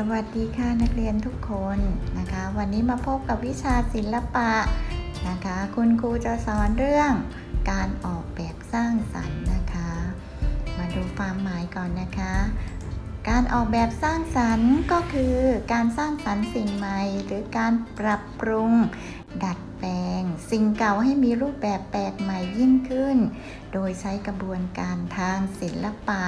สวัสดีค่ะนักเรียนทุกคนนะคะ วันนี้มาพบกับวิชาศิลปะนะคะ คุณครูจะสอนเรื่องการออกแบบสร้างสรรค์นะคะ มาดูความหมายก่อนนะคะ การออกแบบสร้างสรรค์ก็คือการสร้างสรรค์สิ่งใหม่ หรือการปรับปรุง ดัดแปลง สิ่งเก่าให้มีรูปแบบแปลกใหม่ยิ่งขึ้น โดยใช้กระบวนการทางศิลปะ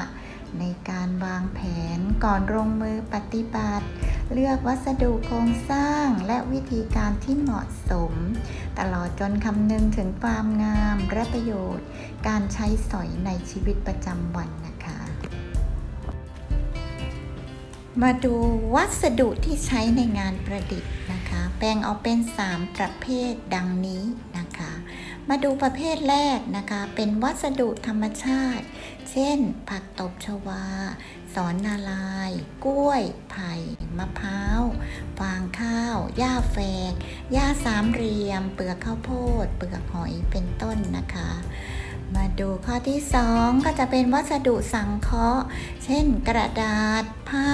ในการวางแผนก่อนลงมือปฏิบัติ เลือกวัสดุโครงสร้างและวิธีการที่เหมาะสม ตลอดจนคำนึงถึงความงามและประโยชน์ การใช้สอยในชีวิตประจำวันนะคะ มาดูวัสดุที่ใช้ในงานประดิษฐ์นะคะ แบ่งออกเป็น 3 ประเภทดังนี้ มาดูประเภทแรกนะคะ เป็นวัสดุธรรมชาติ เช่น ผักตบชวา สอนนาลาย กล้วย ไผ่ มะพร้าว ฟางข้าว หญ้าแฝก หญ้าสามเหลี่ยม เปลือกข้าวโพด เปลือกหอย เป็นต้นนะคะ มาดูข้อที่ 2 ก็จะเป็นวัสดุสังเคราะห์ เช่น กระดาษ ผ้า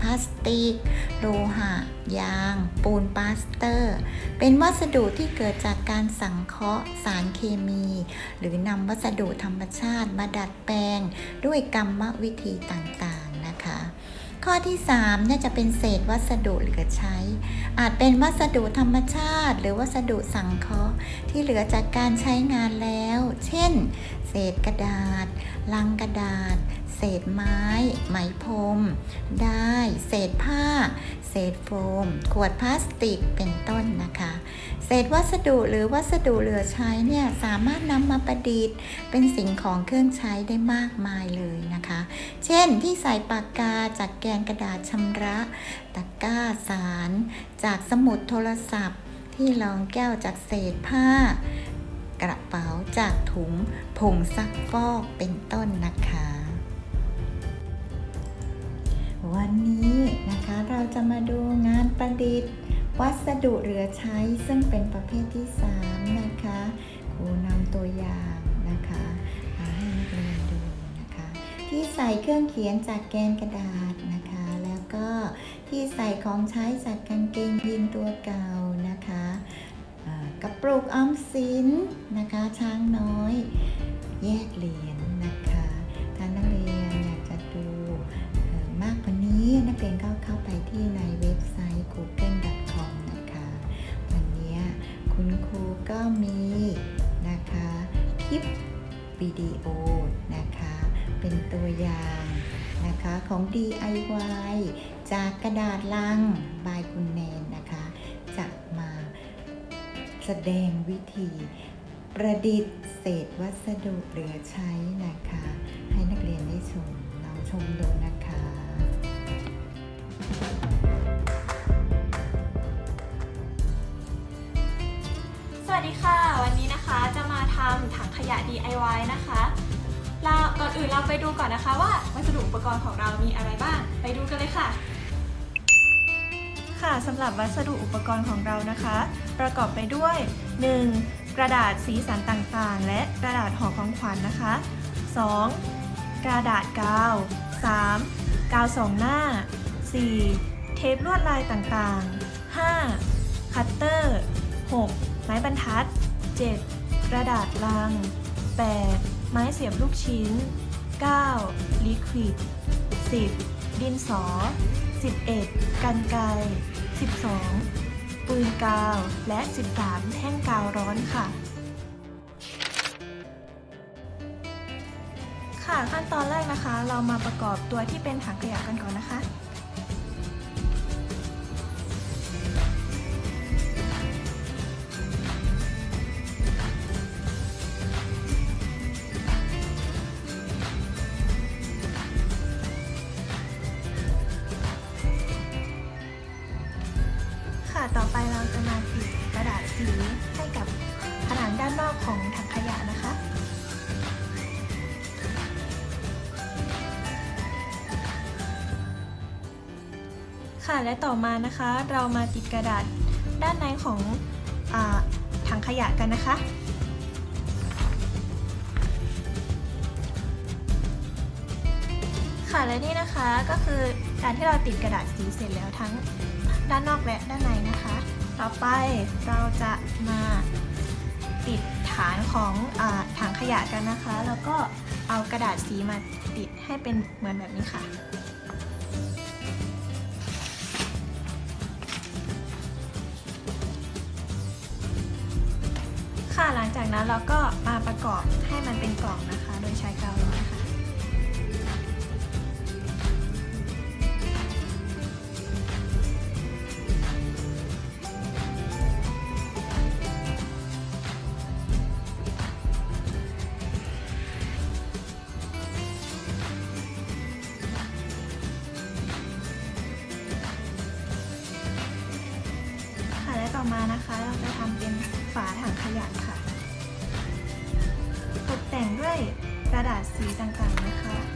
พลาสติก โลหะ ยาง ปูนปาสเตอร์ เป็นวัสดุที่เกิดจากการสังเคราะห์สารเคมี หรือนำวัสดุธรรมชาติมาดัดแปลง ด้วยกรรมวิธีต่างๆ ข้อที่3เนี่ยจะเป็นเศษวัสดุเหลือใช้ อาจเป็นวัสดุธรรมชาติ หรือวัสดุสังเคราะห์ที่เหลือจากการใช้งานแล้ว เช่น เศษกระดาษ ลังกระดาษ เศษไม้ ไหมพรมได้ เศษผ้า เศษโฟม ขวดพลาสติกเป็นต้นนะคะ เศษวัสดุหรือวัสดุเหลือใช้เนี่ยสามารถนำมาประดิษฐ์เป็นสิ่งของเครื่องใช้ได้มากมายเลยนะคะ เช่นที่ใส่ปากกาจากแกนกระดาษชำระตะกร้าสาร จากสมุดโทรศัพท์ ที่รองแก้วจากเศษผ้ากระเป๋าจากถุงผงซักฟอกเป็นต้นนะคะ ประดิษฐ์ วัสดุเหลือใช้ซึ่งเป็นประเภทที่ 3 นะคะครูนำตัวอย่างนะคะมาให้นักเรียนดูนะคะ ที่ใส่เครื่องเขียนจากแกนกระดาษนะคะ แล้วก็ที่ใส่ของใช้จากกางเกงยีนตัวเก่านะคะกระปุกออมสินนะคะ ช้างน้อย แยกเหรียญนะคะถ้านักเรียนอยากจะดูมากกว่านี้นักเรียนก็เข้าไปที่ในเว็บไซต์ google.com นะคะ วันนี้คุณครูก็มีนะคะ คลิปวิดีโอนะคะ เป็นตัวอย่างนะคะของ DIY จากกระดาษลังบายคุณแนนนะคะ จะมาแสดงวิธีประดิษฐ์เศษวัสดุเหลือใช้นะคะ อนอื่นเราไปดูก่อนนะคะว่าวัสดุอุปกรณ์ของเรามีอะไรบ้าง ไปดูกันเลยค่ะ ค่ะสำหรับวัสดุอุปกรณ์ของเรานะคะ ประกอบไปด้วย 1. กระดาษสีสันต่างๆ และกระดาษห่อของขวัญนนะคะ 2. กระดาษกาว 3. กาวสองหน้า 4. เทปลวดลายต่างๆ 5. คัตเตอร์ 6. ไม้บรรทัด 7. กระดาษลัง 8. ไม้เสียบลูกชิ้น 9. ลิควิด 10. ดินสอ 11. กันไกร 12. ปืนกาว และ 13 แท่งกาวร้อนค่ะ ค่ะขั้นตอนแรกนะคะ เรามาประกอบตัวที่เป็นถังขยะกันก่อนนะคะ ต่อไปเราจะมาติดกระดาษสีให้กับผนังด้านนอกของถังขยะนะคะค่ะและต่อมานะคะเรามาติดกระดาษด้านในของอถังขยะกันนะคะ ค่ะและนี่นะคะก็คือการที่เราติดกระดาษสีเสร็จแล้วทั้ง ด้านนอกและด้านในนะคะ ต่อไปเราจะมาติดฐานของอถังขยะกันนะคะ แล้วก็เอากระดาษสีมาติดให้เป็นเหมือนแบบนี้ค่ะค่ะหลังจากนั้นเราก็มาประกอบให้มันเป็นกล่องนะคะ โดยใช้กาว ต่อมานะคะ เราจะทำเป็นฝาถังขยะค่ะ ตกแต่งด้วยกระดาษสีต่างๆนะคะจะ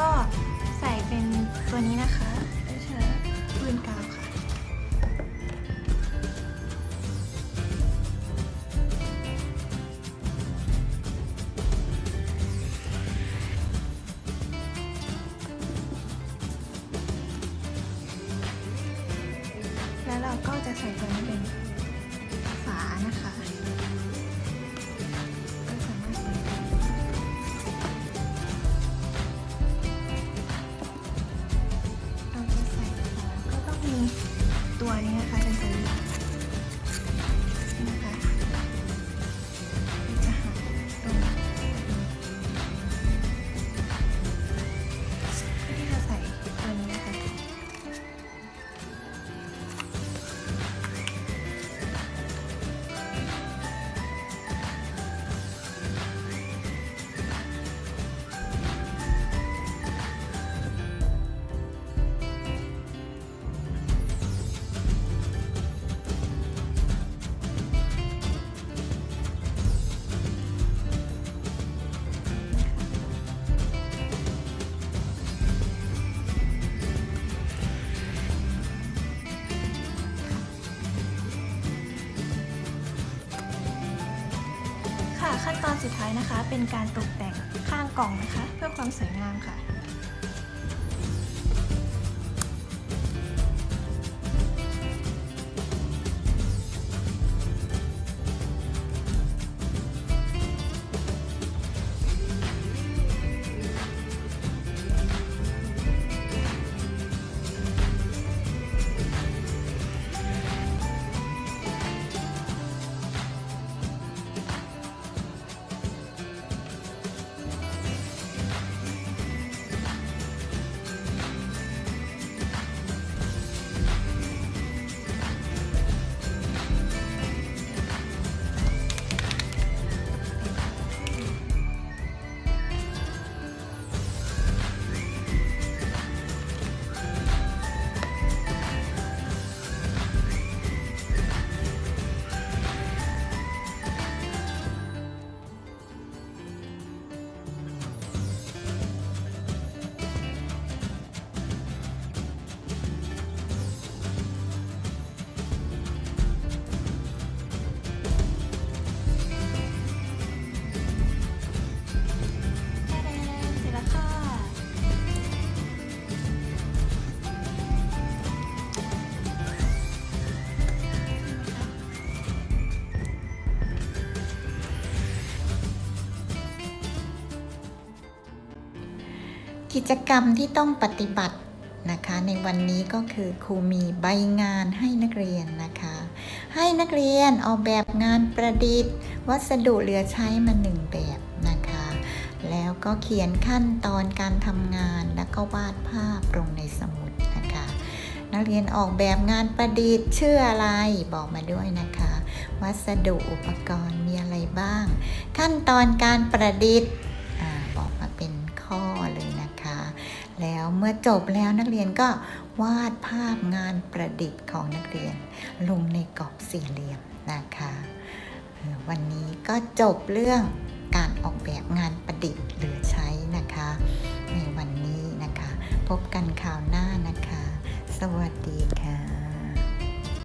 ก็ใส่เป็นตัวนี้นะคะโดยใช้ปืนกาวค่ะ แล้วเราก็จะใส่ตัวนี้เป็น ตัวนี้นะคะเป็นตัวนี้นะคะ ขั้นตอนสุดท้ายนะคะ เป็นการตกแต่งข้างกล่องนะคะ เพื่อความสวยงามค่ะ กิจกรรมที่ต้องปฏิบัตินะคะ ในวันนี้ก็คือครูมีใบงานให้นักเรียนนะคะ ให้นักเรียนออกแบบงานประดิษฐ์ วัสดุเหลือใช้มาหนึ่งแบบนะคะ แล้วก็เขียนขั้นตอนการทำงานแล้วก็วาดภาพลงในสมุดนะคะ นักเรียนออกแบบงานประดิษฐ์ชื่ออะไรบอกมาด้วยนะคะ วัสดุอุปกรณ์มีอะไรบ้าง ขั้นตอนการประดิษฐ์ มื่อจบแล้วนักเรียนก็วาดภาพงานประดิษฐ์ของนักเรียน ลงในกรอบสี่เหลี่ยมนะคะวันนี้ก็จบเรื่องการออกแบบงานประดิษฐ์เหลือใช้นะคะ ในวันนี้นะคะ พบกันคราวหน้านะคะ สวัสดีค่ะ